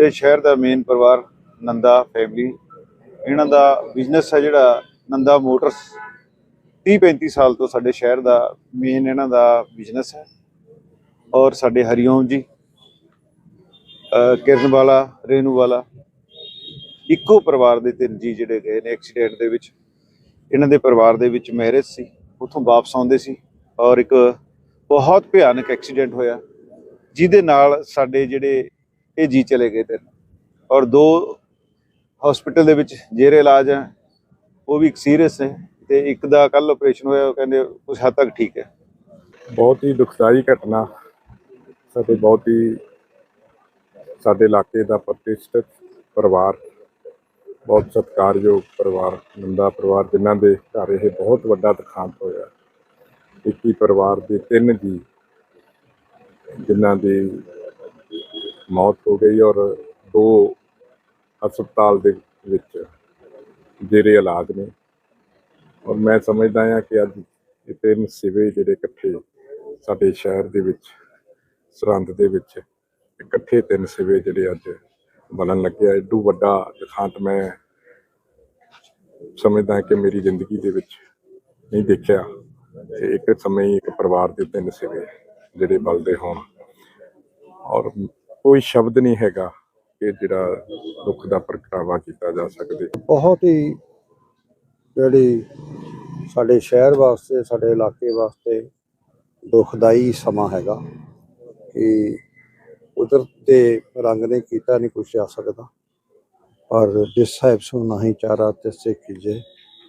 ਇਹ ਸ਼ਹਿਰ ਦਾ ਮੇਨ ਪਰਿਵਾਰ ਨੰਦਾ ਫੈਮਿਲੀ ਇਹਨਾਂ ਦਾ ਬਿਜ਼ਨਸ ਹੈ ਜਿਹੜਾ ਨੰਦਾ ਮੋਟਰਸ 30 35 ਸਾਲ ਤੋਂ ਸਾਡੇ ਸ਼ਹਿਰ ਦਾ ਮੇਨ ਇਹਨਾਂ ਦਾ ਬਿਜ਼ਨਸ ਹੈ। ਔਰ ਸਾਡੇ ਹਰੀਓਮ ਜੀ ਕਿਰਨ ਵਾਲਾ ਰੇਨੂ ਵਾਲਾ ਇੱਕੋ ਪਰਿਵਾਰ ਦੇ ਤਿੰਨ ਜੀ ਜਿਹੜੇ ਗਏ ਨੇ ਐਕਸੀਡੈਂਟ ਦੇ ਵਿੱਚ। ਇਹਨਾਂ ਦੇ ਪਰਿਵਾਰ ਦੇ ਵਿੱਚ ਮੈਰਿਜ ਸੀ, ਉੱਥੋਂ ਵਾਪਸ ਆਉਂਦੇ ਸੀ ਔਰ ਇੱਕ ਬਹੁਤ ਭਿਆਨਕ ਐਕਸੀਡੈਂਟ ਹੋਇਆ। ਜਿਹਦੇ ਨਾਲ ਸਾਡੇ ਜਿਹੜੇ ਇਹ ਜੀ ਚਲੇ ਗਏ ਤੇ ਔਰ ਦੋ ਹਸਪੀਟਲ ਦੇ ਵਿੱਚ ਜੇਰੇ ਇਲਾਜ ਹੈ, ਉਹ ਵੀ ਸੀਰੀਅਸ ਨੇ ਤੇ ਇੱਕ ਦਾ ਕੱਲ ਆਪਰੇਸ਼ਨ ਹੋਇਆ, ਉਹ ਕਹਿੰਦੇ ਕੁਝ ਹੱਦ ਤੱਕ ਠੀਕ ਹੈ। ਬਹੁਤ ਹੀ ਦੁਖਦਾਈ ਘਟਨਾ। ਸਾਡੇ ਬਹੁਤ ਹੀ ਸਾਡੇ ਇਲਾਕੇ ਦਾ ਪ੍ਰਤਿਸ਼ਠਿਤ ਪਰਿਵਾਰ, ਬਹੁਤ ਸਤਿਕਾਰਯੋਗ ਪਰਿਵਾਰ, ਨੰਦਾ ਪਰਿਵਾਰ, ਜਿਨ੍ਹਾਂ ਦੇ ਘਰ ਇਹ ਬਹੁਤ ਵੱਡਾ ਦੁਖਾਂਤ ਹੋਇਆ। ਇੱਕ ਹੀ ਪਰਿਵਾਰ ਦੇ ਤਿੰਨ ਜੀ, ਜਿਨ੍ਹਾਂ ਦੀ ਮੌਤ ਹੋ ਗਈ ਔਰ ਦੋ ਹਸਪਤਾਲ ਦੇ ਵਿੱਚ ਜਿਹੜੇ ਇਲਾਜ ਨੇ। ਔਰ ਮੈਂ ਸਮਝਦਾ ਹਾਂ ਕਿ ਅੱਜ ਇਹ ਤਿੰਨ ਸਿਵੇ ਜਿਹੜੇ ਇਕੱਠੇ ਸਾਡੇ ਸ਼ਹਿਰ ਦੇ ਵਿੱਚ, ਸਰਹੰਦ ਦੇ ਵਿੱਚ ਇਕੱਠੇ ਤਿੰਨ ਸਿਵੇ ਜਿਹੜੇ ਅੱਜ ਬਣਨ ਲੱਗਿਆ ਏਡੂ ਵੱਡਾ ਦਿਖਾਂਤ ਮੈਂ ਸਮਝਦਾ ਕਿ ਮੇਰੀ ਜ਼ਿੰਦਗੀ ਦੇ ਵਿੱਚ ਨਹੀਂ ਦੇਖਿਆ ਕਿ ਇੱਕ ਸਮੇਂ ਹੀ ਇੱਕ ਪਰਿਵਾਰ ਦੇ ਤਿੰਨ ਸਿਵੇ ਜਿਹੜੇ ਬਲਦੇ ਹੋਣ। ਔਰ ਕੋਈ ਸ਼ਬਦ ਨਹੀਂ ਹੈਗਾ ਕਿ ਜਿਹੜਾ ਦੁੱਖ ਦਾ ਪ੍ਰਗਟਾਵਾ ਕੀਤਾ ਜਾ ਸਕਦੇ। ਬਹੁਤ ਹੀ ਜਿਹੜੀ ਸਾਡੇ ਸ਼ਹਿਰ ਵਾਸਤੇ, ਸਾਡੇ ਇਲਾਕੇ ਵਾਸਤੇ ਦੁਖਦਾਈ ਸਮਾਂ ਹੈਗਾ ਕਿ ਕੁਦਰਤ ਦੇ ਰੰਗ ਨੇ ਕੀਤਾ, ਨਹੀਂ ਕੁਛ ਆ ਸਕਦਾ। ਪਰ ਜਿਸ ਸਾਹਿਬ ਸੋ ਨਹੀਂ ਚਾਰਾ ਤਿਸੇ ਕੀਜੇ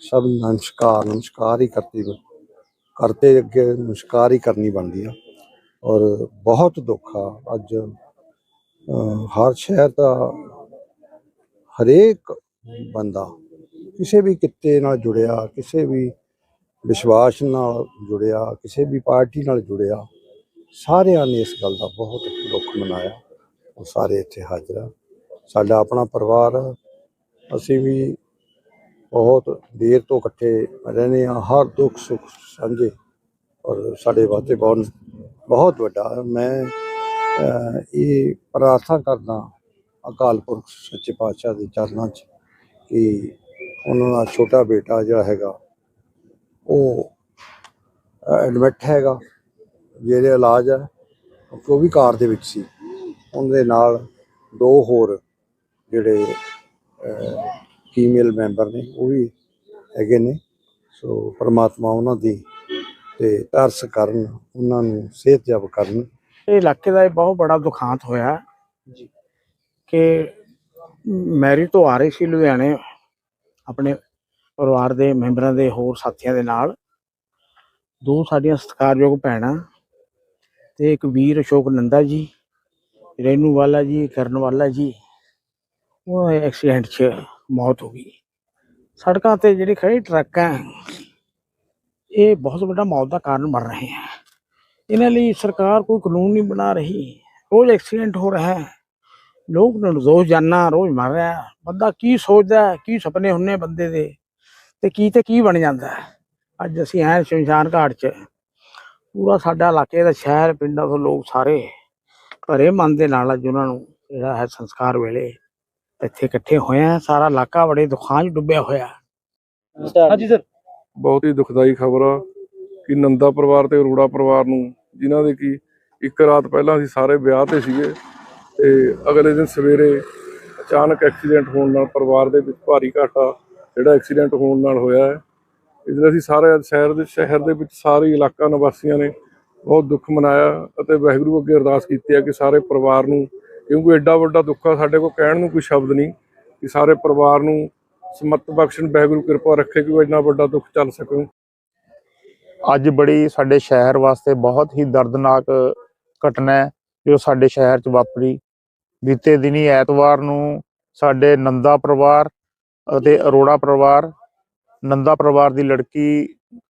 ਸਭ ਨਮਸਕਾਰ ਨਮਸਕਾਰ ਹੀ ਕਰਤੀ ਕਰਤੇ ਅੱਗੇ ਨਮਸਕਾਰ ਹੀ ਕਰਨੀ ਬਣਦੀ ਆ। ਔਰ ਬਹੁਤ ਦੁੱਖ ਆ। ਅੱਜ ਹਰ ਸ਼ਹਿਰ ਦਾ ਹਰੇਕ ਬੰਦਾ ਕਿਸੇ ਵੀ ਕਿੱਤੇ ਨਾਲ ਜੁੜਿਆ, ਕਿਸੇ ਵੀ ਵਿਸ਼ਵਾਸ ਨਾਲ ਜੁੜਿਆ, ਕਿਸੇ ਵੀ ਪਾਰਟੀ ਨਾਲ ਜੁੜਿਆ, ਸਾਰਿਆਂ ਨੇ ਇਸ ਗੱਲ ਦਾ ਬਹੁਤ ਦੁੱਖ ਮਨਾਇਆ। ਉਹ ਸਾਰੇ ਇੱਥੇ ਹਾਜ਼ਰ ਆ। ਸਾਡਾ ਆਪਣਾ ਪਰਿਵਾਰ ਅਸੀਂ ਵੀ ਬਹੁਤ ਦੇਰ ਤੋਂ ਇਕੱਠੇ ਰਹਿੰਦੇ ਆ ਹਰ ਦੁੱਖ ਸੁੱਖ ਸਾਂਝੇ ਔਰ ਸਾਡੇ ਵਾਸਤੇ ਬਹੁਤ ਬਹੁਤ ਵੱਡਾ। ਮੈਂ ਇਹ ਪ੍ਰਾਰਥਨਾ ਕਰਦਾ ਅਕਾਲ ਪੁਰਖ ਸੱਚੇ ਪਾਤਸ਼ਾਹ ਦੇ ਚਰਨਾਂ 'ਚ ਕਿ ਉਹਨਾਂ ਦਾ ਛੋਟਾ ਬੇਟਾ ਜਿਹੜਾ ਹੈਗਾ, ਉਹ ਐਡਮਿਟ ਹੈਗਾ ਜਿਹਦੇ ਇਲਾਜ ਹੈ ਉਹ ਵੀ ਕਾਰ ਦੇ ਵਿੱਚ ਸੀ। ਉਹਨਾਂ ਦੇ ਨਾਲ ਦੋ ਹੋਰ ਜਿਹੜੇ ਫੀਮੇਲ ਮੈਂਬਰ ਨੇ, ਉਹ ਵੀ ਹੈਗੇ ਨੇ। ਸੋ ਪਰਮਾਤਮਾ ਉਹਨਾਂ ਦੀ ਤੇ ਤਰਸ ਕਰਨ, ਉਹਨਾਂ ਨੂੰ ਸਿਹਤਯਾਬ ਕਰਨ। ਇਹ ਇਲਾਕੇ ਦਾ ਇਹ ਬਹੁਤ ਬੜਾ ਦੁਖਾਂਤ ਹੋਇਆ ਜੀ। ਕਿ ਮੈਰਿਜ ਤੋਂ ਆ ਰਹੀ ਸੀ ਲੁਧਿਆਣੇ ਆਪਣੇ ਪਰਿਵਾਰ ਦੇ ਮੈਂਬਰਾਂ ਦੇ ਹੋਰ ਸਾਥੀਆਂ ਦੇ ਨਾਲ। ਦੋ ਸਾਡੀਆਂ ਸਤਿਕਾਰਯੋਗ ਭੈਣਾਂ ਤੇ ਇੱਕ ਵੀਰ ਅਸ਼ੋਕ ਨੰਦਾ ਜੀ ਰੇਨੂ ਵਾਲਾ ਜੀ ਕਰਨ ਵਾਲਾ ਜੀ ਉਹ ਐਕਸੀਡੈਂਟ 'ਚ ਮੌਤ ਹੋ ਗਈ। ਸੜਕਾਂ ਤੇ ਜਿਹੜੇ ਖੜੇ ਟਰੱਕ ਹੈ ਇਹ ਬਹੁਤ ਵੱਡਾ ਮੌਤ ਦਾ ਕਾਰਨ ਬਣ ਰਹੇ ਹੈ। ਇਹਨਾਂ ਲਈ ਸਰਕਾਰ ਕੋਈ ਕਾਨੂੰਨ ਨਹੀਂ ਬਣਾ ਰਹੀ। ਰੋਜ਼ ਐਕਸੀਡੈਂਟ ਹੋ ਰਿਹਾ ਹੈ। ਲੋਕ ਨਿਰਦੋਸ਼ ਜਾਨਾਂ ਰੋਜ਼ ਮਰ ਰਿਹਾ। ਬੰਦਾ ਕੀ ਸੋਚਦਾ ਹੈ, ਕੀ ਸੁਪਨੇ ਹੁੰਨੇ ਬੰਦੇ ਦੇ ਤੇ ਕੀ ਤੇ ਕੀ ਬਣ ਜਾਂਦਾ। ਅੱਜ ਅਸੀਂ ਐ ਸ਼ਮਸ਼ਾਨ ਘਾਟ 'ਚ। ਪੂਰਾ ਸਾਡਾ ਇਲਾਕੇ ਦਾ ਸ਼ਹਿਰ ਪਿੰਡਾਂ ਤੋਂ ਲੋਕ ਸਾਰੇ ਭਰੇ ਮਨ ਦੇ ਨਾਲ ਅੱਜ ਉਹਨਾਂ ਨੂੰ ਜਿਹੜਾ ਹੈ ਸੰਸਕਾਰ ਵੇਲੇ ਇੱਥੇ ਇਕੱਠੇ ਹੋਏ ਆ ਸਾਰਾ ਇਲਾਕਾ ਬੜੇ ਦੁੱਖਾਂ 'ਚ ਡੁੱਬਿਆ ਹੋਇਆ। ਹਾਂਜੀ ਸਰ। ਬਹੁਤ ਹੀ ਦੁਖਦਾਈ ਖਬਰ ਆ। ਕਿ ਨੰਦਾ ਪਰਿਵਾਰ ਤੇ ਅਰੋੜਾ ਪਰਿਵਾਰ ਨੂੰ, ਜਿਨ੍ਹਾਂ ਦੇ ਕੀ ਇੱਕ ਰਾਤ ਪਹਿਲਾਂ ਅਸੀਂ ਸਾਰੇ ਵਿਆਹ ਤੇ ਸੀਗੇ ਤੇ ਅਗਲੇ ਦਿਨ ਸਵੇਰੇ ਅਚਾਨਕ ਐਕਸੀਡੈਂਟ ਹੋਣ ਨਾਲ ਪਰਿਵਾਰ ਦੇ ਵਿੱਚ ਭਾਰੀ ਘਾਟਾ ਜਿਹੜਾ ਐਕਸੀਡੈਂਟ ਹੋਣ ਨਾਲ ਹੋਇਆ ਹੈ। ਇਸ ਲਈ ਅਸੀਂ ਸਾਰੇ ਸ਼ਹਿਰ ਦੇ ਸ਼ਹਿਰ ਦੇ ਵਿੱਚ ਸਾਰੇ ਇਲਾਕਾ ਨਿਵਾਸੀਆਂ ਨੇ ਬਹੁਤ ਦੁੱਖ ਮਨਾਇਆ ਅਤੇ ਵਾਹਿਗੁਰੂ ਅੱਗੇ ਅਰਦਾਸ ਕੀਤੀ ਹੈ ਕਿ ਸਾਰੇ ਪਰਿਵਾਰ ਨੂੰ, ਕਿਉਂਕਿ ਐਡਾ ਵੱਡਾ ਦੁੱਖ ਆ, ਸਾਡੇ ਕੋਲ ਕਹਿਣ ਨੂੰ ਕੋਈ ਸ਼ਬਦ ਨਹੀਂ ਕਿ ਸਾਰੇ ਪਰਿਵਾਰ ਨੂੰ ਸਮਤ ਬਖਸ਼ਣ, ਵਾਹਿਗੁਰੂ ਕਿਰਪਾ ਰੱਖੇ ਕਿ ਉਹ ਇੰਨਾ ਵੱਡਾ ਦੁੱਖ ਚੱਲ ਸਕੇ ਅੱਜ ਬੜੀ ਸਾਡੇ ਸ਼ਹਿਰ ਵਾਸਤੇ ਬਹੁਤ ਹੀ ਦਰਦਨਾਕ ਘਟਨਾ ਹੈ, ਜੋ ਸਾਡੇ ਸ਼ਹਿਰ 'ਚ ਵਾਪਰੀ। ਬੀਤੇ ਦਿਨੀ ਐਤਵਾਰ ਨੂੰ ਸਾਡੇ ਨੰਦਾ ਪਰਿਵਾਰ ਅਤੇ ਅਰੋੜਾ ਪਰਿਵਾਰ, ਨੰਦਾ ਪਰਿਵਾਰ ਦੀ ਲੜਕੀ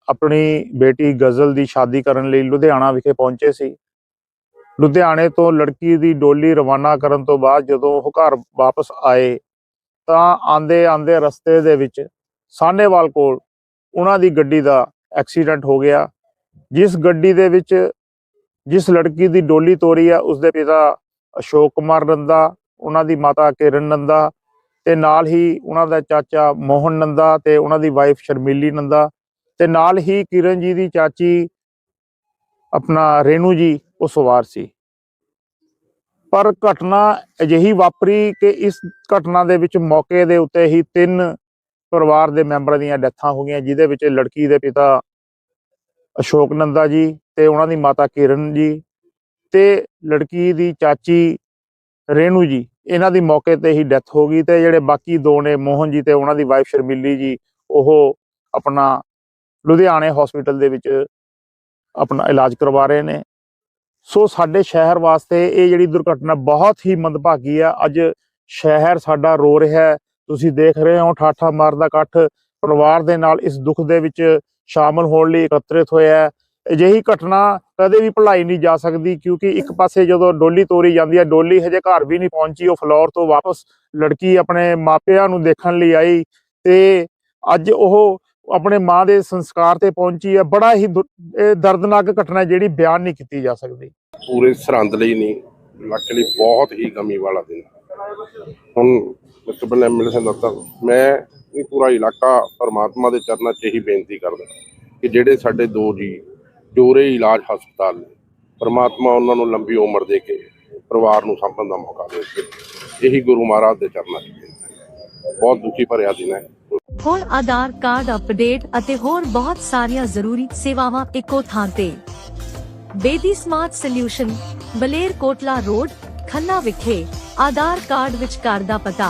ਆਪਣੀ ਬੇਟੀ ਗਜ਼ਲ ਦੀ ਸ਼ਾਦੀ ਕਰਨ ਲਈ ਲੁਧਿਆਣਾ ਵਿਖੇ ਪਹੁੰਚੇ ਸੀ। ਲੁਧਿਆਣੇ ਤੋਂ ਲੜਕੀ ਦੀ ਡੋਲੀ ਰਵਾਨਾ ਕਰਨ ਤੋਂ ਬਾਅਦ ਜਦੋਂ ਉਹ ਘਰ ਵਾਪਸ ਆਏ, ਤਾਂ ਆਂਦੇ ਆਂਦੇ ਰਸਤੇ ਦੇ ਵਿੱਚ ਸਾਹਨੇਵਾਲ ਕੋਲ ਉਹਨਾਂ ਦੀ ਗੱਡੀ ਦਾ ਐਕਸੀਡੈਂਟ ਹੋ ਗਿਆ। ਜਿਸ ਗੱਡੀ ਦੇ ਵਿੱਚ ਜਿਸ ਲੜਕੀ ਦੀ ਡੋਲੀ ਤੋਰੀ ਆ ਉਸਦੇ ਪਿਤਾ ਅਸ਼ੋਕ ਕੁਮਾਰ ਨੰਦਾ, ਉਹਨਾਂ ਦੀ ਮਾਤਾ ਕਿਰਨ ਨੰਦਾ ਤੇ ਨਾਲ ਹੀ ਉਹਨਾਂ ਦਾ ਚਾਚਾ ਮੋਹਨ ਨੰਦਾ ਤੇ ਉਹਨਾਂ ਦੀ ਵਾਈਫ ਸ਼ਰਮੀਲੀ ਨੰਦਾ ਤੇ ਨਾਲ ਹੀ ਕਿਰਨ ਜੀ ਦੀ ਚਾਚੀ ਆਪਣਾ ਰੇਨੂ ਜੀ, ਉਹ ਸਵਾਰ ਸੀ। ਪਰ ਘਟਨਾ ਅਜਿਹੀ ਵਾਪਰੀ ਕਿ ਇਸ ਘਟਨਾ ਦੇ ਵਿੱਚ ਮੌਕੇ ਦੇ ਉੱਤੇ ਹੀ ਤਿੰਨ ਪਰਿਵਾਰ ਦੇ ਮੈਂਬਰਾਂ ਦੀਆਂ ਡੈਥਾਂ ਹੋ ਗਈਆਂ, ਜਿਹਦੇ ਵਿੱਚ ਲੜਕੀ ਦੇ ਪਿਤਾ ਅਸ਼ੋਕ ਨੰਦਾ ਜੀ ਤੇ ਉਹਨਾਂ ਦੀ ਮਾਤਾ ਕਿਰਨ ਜੀ ਤੇ ਲੜਕੀ ਦੀ ਚਾਚੀ ਰੇਨੂ ਜੀ। ਇਹਨਾਂ ਦੀ ਮੌਕੇ ਤੇ ਹੀ ਡੈਥ ਹੋ ਗਈ ਤੇ ਜਿਹੜੇ ਬਾਕੀ ਦੋ ਨੇ, ਮੋਹਨ ਜੀ ਤੇ ਉਹਨਾਂ ਦੀ ਵਾਈਫ ਸ਼ਰਮੀਲੀ ਜੀ, ਉਹ ਆਪਣਾ ਲੁਧਿਆਣੇ ਹਸਪੀਟਲ ਦੇ ਵਿੱਚ ਆਪਣਾ ਇਲਾਜ ਕਰਵਾ ਰਹੇ ਨੇ। ਸੋ ਸਾਡੇ ਸ਼ਹਿਰ ਵਾਸਤੇ ਇਹ ਜਿਹੜੀ ਦੁਰਘਟਨਾ ਬਹੁਤ ਹੀ ਮੰਦਭਾਗੀ ਆ। ਅੱਜ ਸ਼ਹਿਰ ਸਾਡਾ ਰੋ ਰਿਹਾ ਹੈ। ਤੁਸੀਂ ਦੇਖ ਰਹੇ ਹੋ ਠਾਠਾ ਮਾਰਦਾ ਇਕੱਠ ਪਰਿਵਾਰ ਦੇ ਨਾਲ ਇਸ ਦੁੱਖ ਦੇ ਵਿੱਚ ਸ਼ਾਮਲ ਹੋਣ ਲਈ ਇਕੱਤਰਿਤ ਹੋਇਆ ਹੈ। ਅਜਿਹੀ ਘਟਨਾ ਕਦੇ ਵੀ ਭੁਲਾਈ ਨਹੀਂ ਜਾ ਸਕਦੀ ਕਿਉਂਕਿ ਇੱਕ ਪਾਸੇ ਜਦੋਂ ਡੋਲੀ ਤੋਰੀ ਜਾਂਦੀ ਹੈ, ਡੋਲੀ ਹਜੇ ਘਰ ਵੀ ਨਹੀਂ ਪਹੁੰਚੀ, ਉਹ ਫਲੋਰ ਤੋਂ ਵਾਪਸ ਲੜਕੀ ਆਪਣੇ ਮਾਪਿਆਂ ਨੂੰ ਦੇਖਣ ਲਈ ਆਈ ਤੇ ਅੱਜ ਉਹ ਆਪਣੇ ਮਾਂ ਦੇ ਸੰਸਕਾਰ ਤੇ ਪਹੁੰਚੀ ਹੈ। ਬੜਾ ਹੀ ਦੁ- ਇਹ ਦਰਦਨਾਕ ਘਟਨਾ ਜਿਹੜੀ ਬਿਆਨ ਨਹੀਂ ਕੀਤੀ ਜਾ ਸਕਦੀ। ਪੂਰੇ ਸਰਹੰਦ ਲਈ ਨਹੀਂ ਇਲਾਕੇ ਲਈ ਬਹੁਤ ਹੀ ਗਮੀ ਵਾਲਾ ਦਿਨ। ਹੁਣ ਮੁਸਤਬਲ ਐਮਐਲਏ ਸਿੰਘ ਦਫ਼ਤਰ ਮੈਂ ਇਹ ਪੂਰਾ ਇਲਾਕਾ ਪਰਮਾਤਮਾ ਦੇ ਚਰਨਾਂ 'ਚ ਹੀ ਬੇਨਤੀ ਕਰਦਾ ਕਿ ਜਿਹੜੇ ਸਾਡੇ ਦੋ ਜੀ ਜੋਰੇ ਇਲਾਜ ਹਸਪਤਾਲ ਨੇ, ਪਰਮਾਤਮਾ ਉਹਨਾਂ ਨੂੰ ਲੰਬੀ ਉਮਰ ਦੇ ਕੇ ਪਰਿਵਾਰ ਨੂੰ ਸੰਭਣ ਦਾ ਮੌਕਾ ਦੇ ਇਹੀ ਗੁਰੂ ਮਹਾਰਾਜ ਦੇ ਚਰਨਾਂ 'ਚ ਬਹੁਤ ਦੁਖੀ ਭਰਿਆ ਦਿਨ ਹੈ। ਹੁਣ ਆਧਾਰ ਕਾਰਡ ਅਪਡੇਟ ਅਤੇ ਹੋਰ ਬਹੁਤ ਸਾਰੀਆਂ ਜ਼ਰੂਰੀ ਸੇਵਾਵਾਂ ਇੱਕੋ ਥਾਂ ਤੇ। Bedi smart solution, Baler Kotla road, Khanna ਵਿਖੇ ਆਧਾਰ ਕਾਰਡ ਵਿੱਚ ਘਰ ਦਾ ਪਤਾ।